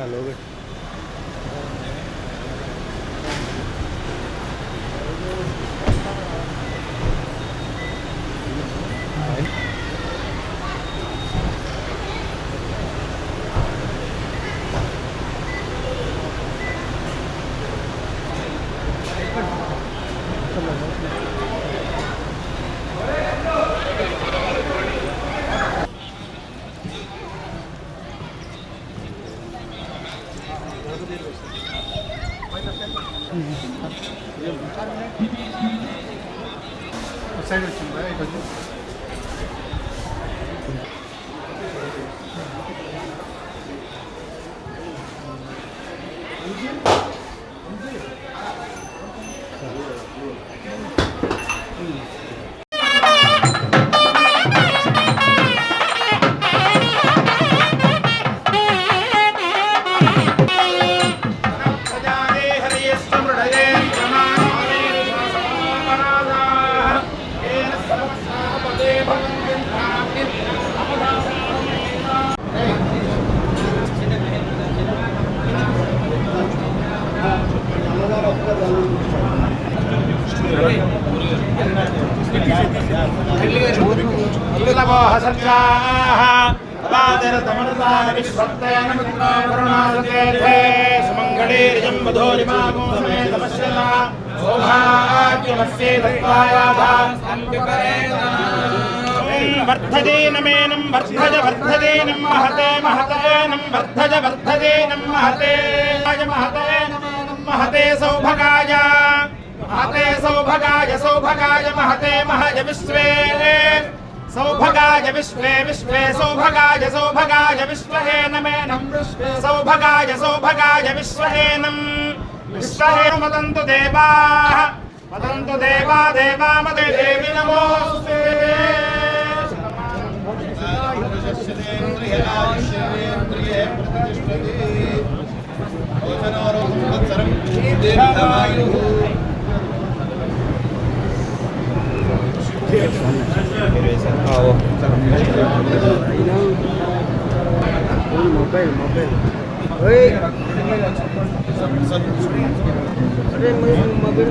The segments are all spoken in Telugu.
para lograr. 이게 좀 짧네. 셀을 준 거야, 이거지? 뭐지? మధోరిమాగో సమేతమశ్యలా వర్ధదే నమేనం వర్ధజ వర్ధదేనం మహతే మహతేనం వర్ధజ వర్ధదేనం మహతే మహతే నమేనం మహతే సౌభగాయ మహతే సౌభగాయ సౌభగాయ మహతే మహజ విశ్వే సౌభగాయ सौभगाय विश्वे विश्वे सौभगाय सौभगाय विश्वहेनमेनम् सौभगाय सौभगाय विश्वहेनम्। विश्वहेनुमदन्तु देवाः। वदन्तु देवा देवा, मदे देवि, नमोऽस्तु। भोजनारोहं మొబైల్ మొబైల్ ఫోటో అరే మొబైల్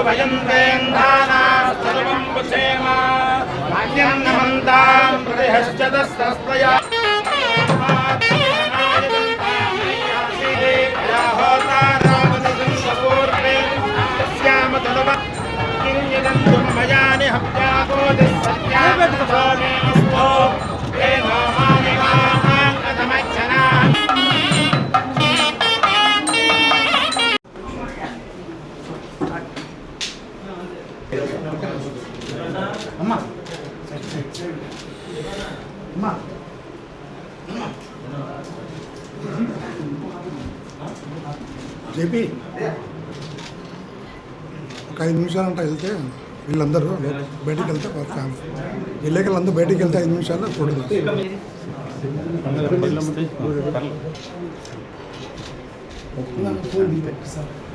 విహవేశ్వస్తు వయంతేంధానాస్తవం పుషేమ భాగ్యన్నమంతాం ప్రతిహశ్చదస్తస్తయా మయా అమ్మా. చెప్పి ఒక ఐదు నిమిషాలు అంటే వెళ్తే వీళ్ళందరూ బయటికి వెళ్తే వీళ్ళకి అందరూ బయటికి వెళ్తే ఐదు నిమిషాలు చూడదు ఫోన్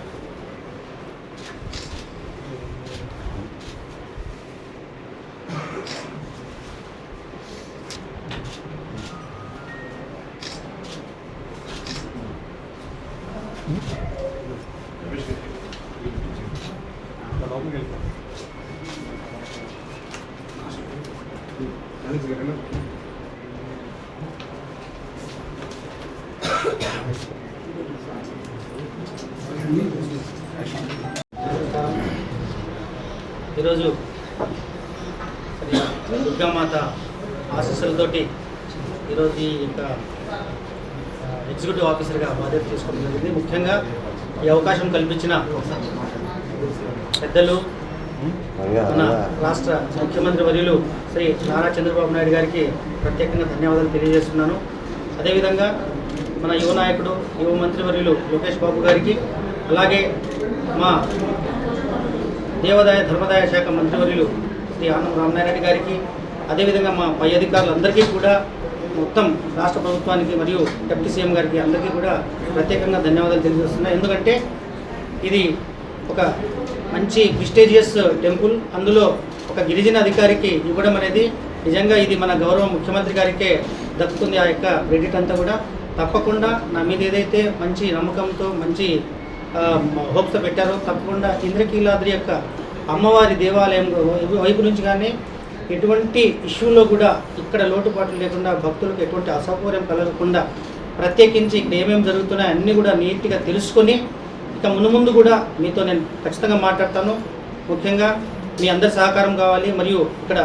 ఈరోజు దుర్గామాత ఆశీస్సులతోటి ఈరోజు ఈ యొక్క ఎగ్జిక్యూటివ్ ఆఫీసర్గా బాధ్యత తీసుకోవడం జరిగింది. ముఖ్యంగా ఈ అవకాశం కల్పించిన పెద్దలు మన రాష్ట్ర ముఖ్యమంత్రి వర్యులు శ్రీ నారా చంద్రబాబు నాయుడు గారికి ప్రత్యేకంగా ధన్యవాదాలు తెలియజేస్తున్నాను. అదేవిధంగా మన యువ నాయకుడు యువ మంత్రివర్యులు లోకేష్ బాబు గారికి అలాగే మా దేవాదాయ ధర్మదాయ శాఖ మంత్రివర్యులు శ్రీ ఆనం రామనారాయణ గారికి అదేవిధంగా మా పై అధికారులందరికీ కూడా మొత్తం రాష్ట్ర ప్రభుత్వానికి మరియు డిప్యూటీ సీఎం గారికి అందరికీ కూడా ప్రత్యేకంగా ధన్యవాదాలు తెలియజేస్తున్నాయి ఎందుకంటే ఇది ఒక మంచి ప్రిస్టేజియస్ టెంపుల్ అందులో ఒక గిరిజన అధికారికి ఇవ్వడం అనేది నిజంగా ఇది మన గౌరవ ముఖ్యమంత్రి గారికే దక్కుతుంది ఆ యొక్క క్రెడిట్ అంతా కూడా. తప్పకుండా నా మీద ఏదైతే మంచి నమ్మకంతో మంచి హోప్స్తో పెట్టారో తప్పకుండా ఇంద్రకీలాద్రి యొక్క అమ్మవారి దేవాలయం వైపు నుంచి కానీ ఎటువంటి ఇష్యూలో కూడా ఇక్కడ లోటుపాట్లు లేకుండా భక్తులకు ఎటువంటి అసౌకర్యం కలగకుండా ప్రత్యేకించి ఇక్కడ ఏమేమి జరుగుతున్నాయో అన్నీ కూడా నీట్గా తెలుసుకొని ఇక మునుముందు కూడా మీతో నేను ఖచ్చితంగా మాట్లాడతాను. ముఖ్యంగా మీ అందరి సహకారం కావాలి మరియు ఇక్కడ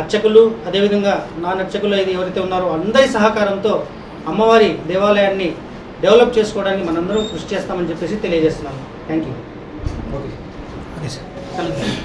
అర్చకులు అదేవిధంగా నాన్ అర్చకులు ఇది ఎవరైతే ఉన్నారో అందరి సహకారంతో అమ్మవారి దేవాలయాన్ని డెవలప్ చేసుకోవడానికి మనందరం కృషి చేస్తామని చెప్పేసి తెలియజేస్తున్నాను. Thank you okay sir